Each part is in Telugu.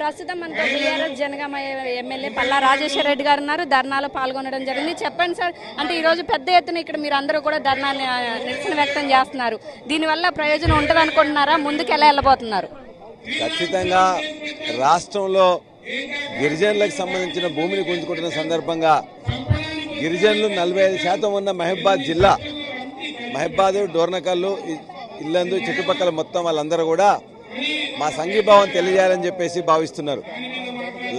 ప్రస్తుతం మనతో బీఆర్ఎస్ జనగామ ఎమ్మెల్యే పల్లా రాజేశ్వర రెడ్డి గారు ఉన్నారు. ధర్నాలో పాల్గొనడం జరిగింది. చెప్పండి సార్ అంటే ఈరోజు పెద్ద ఎత్తున ఇక్కడ మీరు అందరూ కూడా ధర్నా నిరసన వ్యక్తం చేస్తున్నారు. దీనివల్ల ప్రయోజనం ఉంటుంది అనుకుంటున్నారా? ముందుకు ఎలా వెళ్ళబోతున్నారు? ఖచ్చితంగా రాష్ట్రంలో గిరిజనులకు సంబంధించిన భూమిని గుంజుకుంటున్న సందర్భంగా గిరిజనులు నలభై ఐదు శాతం ఉన్న మహబాద్ జిల్లా మహబాద్ డోర్నకల్లు ఇల్లందు చుట్టుపక్కల మొత్తం వాళ్ళందరూ కూడా మా సంఘీభావం తెలియజేయాలని చెప్పేసి భావిస్తున్నారు.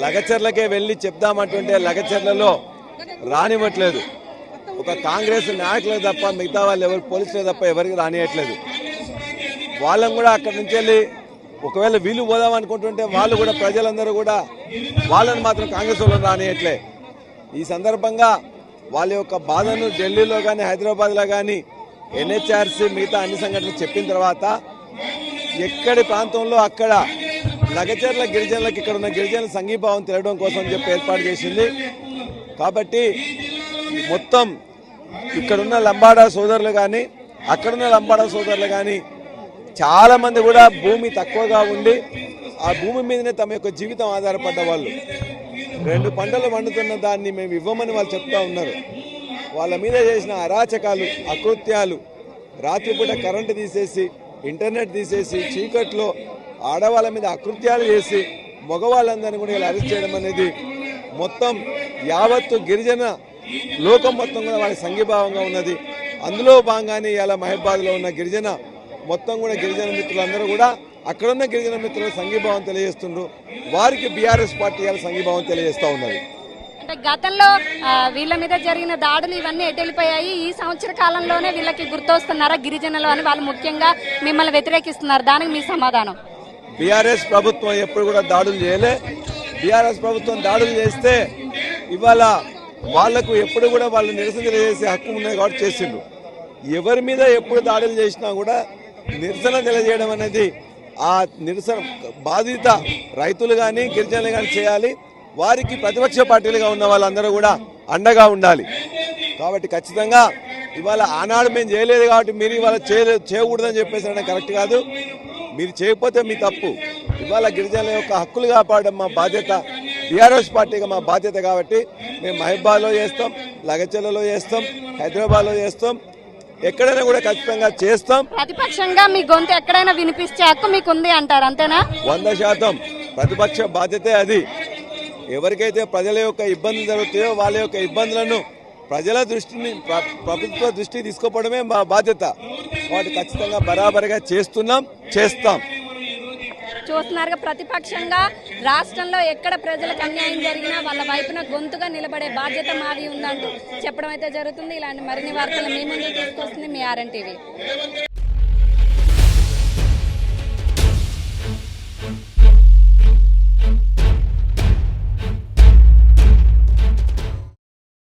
లగచర్లకే వెళ్ళి చెప్దామంటుంటే లగచర్లలో రానివ్వట్లేదు. ఒక కాంగ్రెస్ నాయకులు తప్ప మిగతా వాళ్ళు ఎవరు పోలీసులు తప్ప ఎవరికి రానియట్లేదు. వాళ్ళని కూడా అక్కడి నుంచి వెళ్ళి ఒకవేళ వీళ్ళు పోదాం అనుకుంటుంటే వాళ్ళు కూడా ప్రజలందరూ కూడా వాళ్ళని మాత్రం కాంగ్రెస్ వాళ్ళని రానియట్లే. ఈ సందర్భంగా వాళ్ళ యొక్క బాధను ఢిల్లీలో కానీ హైదరాబాద్లో కానీ ఎన్హెచ్ఆర్సీ మిగతా అన్ని సంఘటనలు చెప్పిన తర్వాత ఎక్కడి ప్రాంతంలో అక్కడ లగచర్ల గిరిజనులకు ఇక్కడ ఉన్న గిరిజనుల సంఘీభావం తెలవడం కోసం చెప్పి ఏర్పాటు చేసింది. కాబట్టి మొత్తం ఇక్కడున్న లంబాడా సోదరులు కానీ అక్కడున్న లంబాడా సోదరులు కానీ చాలామంది కూడా భూమి తక్కువగా ఉండి ఆ భూమి మీదనే తమ యొక్క జీవితం ఆధారపడ్డ వాళ్ళు. రెండు పంటలు వండుతున్న దాన్ని మేము ఇవ్వమని వాళ్ళు చెప్తా ఉన్నారు. వాళ్ళ మీద చేసిన అరాచకాలు అకృత్యాలు రాత్రిపూట కరెంటు తీసేసి ఇంటర్నెట్ తీసేసి చీకట్లో ఆడవాళ్ళ మీద అకృత్యాలు చేసి మగవాళ్ళందరినీ కూడా ఇలా అరెస్ట్ చేయడం అనేది మొత్తం యావత్తు గిరిజన లోకం మొత్తం కూడా వాళ్ళ సంఘీభావంగా ఉన్నది. అందులో భాగంగానే ఇలా మహబాద్లో ఉన్న గిరిజన మొత్తం కూడా గిరిజన మిత్రులందరూ కూడా అక్కడున్న గిరిజన మిత్రులు సంఘీభావం తెలియజేస్తుండ్రు. వారికి బీఆర్ఎస్ పార్టీ ఇలా సంఘీభావం తెలియజేస్తూ ఉన్నది. గతంలో వీళ్ళ మీద జరిగిన దాడులు ఇవన్నీ ఎటు ఈ సంవత్సర కాలంలోనే వీళ్ళకి గుర్తొస్తున్నారా గిరిజనులు అని వాళ్ళు ముఖ్యంగా మిమ్మల్ని వ్యతిరేకిస్తున్నారు. దానికి మీ సమాధానం. బీఆర్ఎస్ ప్రభుత్వం ఎప్పుడు కూడా దాడులు చేయలే. బీఆర్ఎస్ ప్రభుత్వం దాడులు చేస్తే ఇవాళ వాళ్ళకు ఎప్పుడు కూడా వాళ్ళు నిరసన తెలియజేసే హక్కు ఉన్నది కాబట్టి చేసిండ్రు. ఎవరి మీద ఎప్పుడు దాడులు చేసినా కూడా నిరసన తెలియజేయడం అనేది ఆ నిరసన బాధిత రైతులు కానీ గిరిజనులు కానీ చేయాలి. వారికి ప్రతిపక్ష పార్టీలుగా ఉన్న వాళ్ళందరూ కూడా అండగా ఉండాలి. కాబట్టి ఖచ్చితంగా ఇవాళ ఆనాడు మేము చేయలేదు కాబట్టి మీరు ఇవాళ చేయలేదు చేయకూడదని చెప్పేసి అనడం కరెక్ట్ కాదు. మీరు చేయకపోతే మీ తప్పు. ఇవాళ గిరిజనుల యొక్క హక్కులు కాపాడడం మా బాధ్యత. బీఆర్ఎస్ పార్టీగా మా బాధ్యత కాబట్టి మేము మహబాద్లో చేస్తాం లగచెల్లలో చేస్తాం హైదరాబాద్లో చేస్తాం ఎక్కడైనా కూడా ఖచ్చితంగా చేస్తాం. ప్రతిపక్షంగా మీ గొంతు ఎక్కడైనా వినిపించే హక్కు మీకు ఉంది అంటారు అంతేనా? వంద శాతం. ప్రతిపక్ష బాధ్యతే అది. ఎవరికైతే ప్రజల యొక్క ఇబ్బందులు జరుగుతాయో వాళ్ళ యొక్క ఇబ్బందులను ప్రజల దృష్టిని ప్రభుత్వ దృష్టి తీసుకుపోవడమే మా బాధ్యత. వాటి ఖచ్చితంగా బరాబరిగా చేస్తున్నాం చేస్తాం. చూస్తున్నారుగా ప్రతిపక్షంగా రాష్ట్రంలో ఎక్కడ ప్రజలకు అన్యాయం జరిగినా వాళ్ళ వైపున గొంతుగా నిలబడే బాధ్యత మాది ఉందంటూ చెప్పడం అయితే జరుగుతుంది. ఇలాంటి మరిన్ని వార్తలు మీ ముందు తీసుకొస్తుంది మీ ఆర్ఎన్ టీవీ.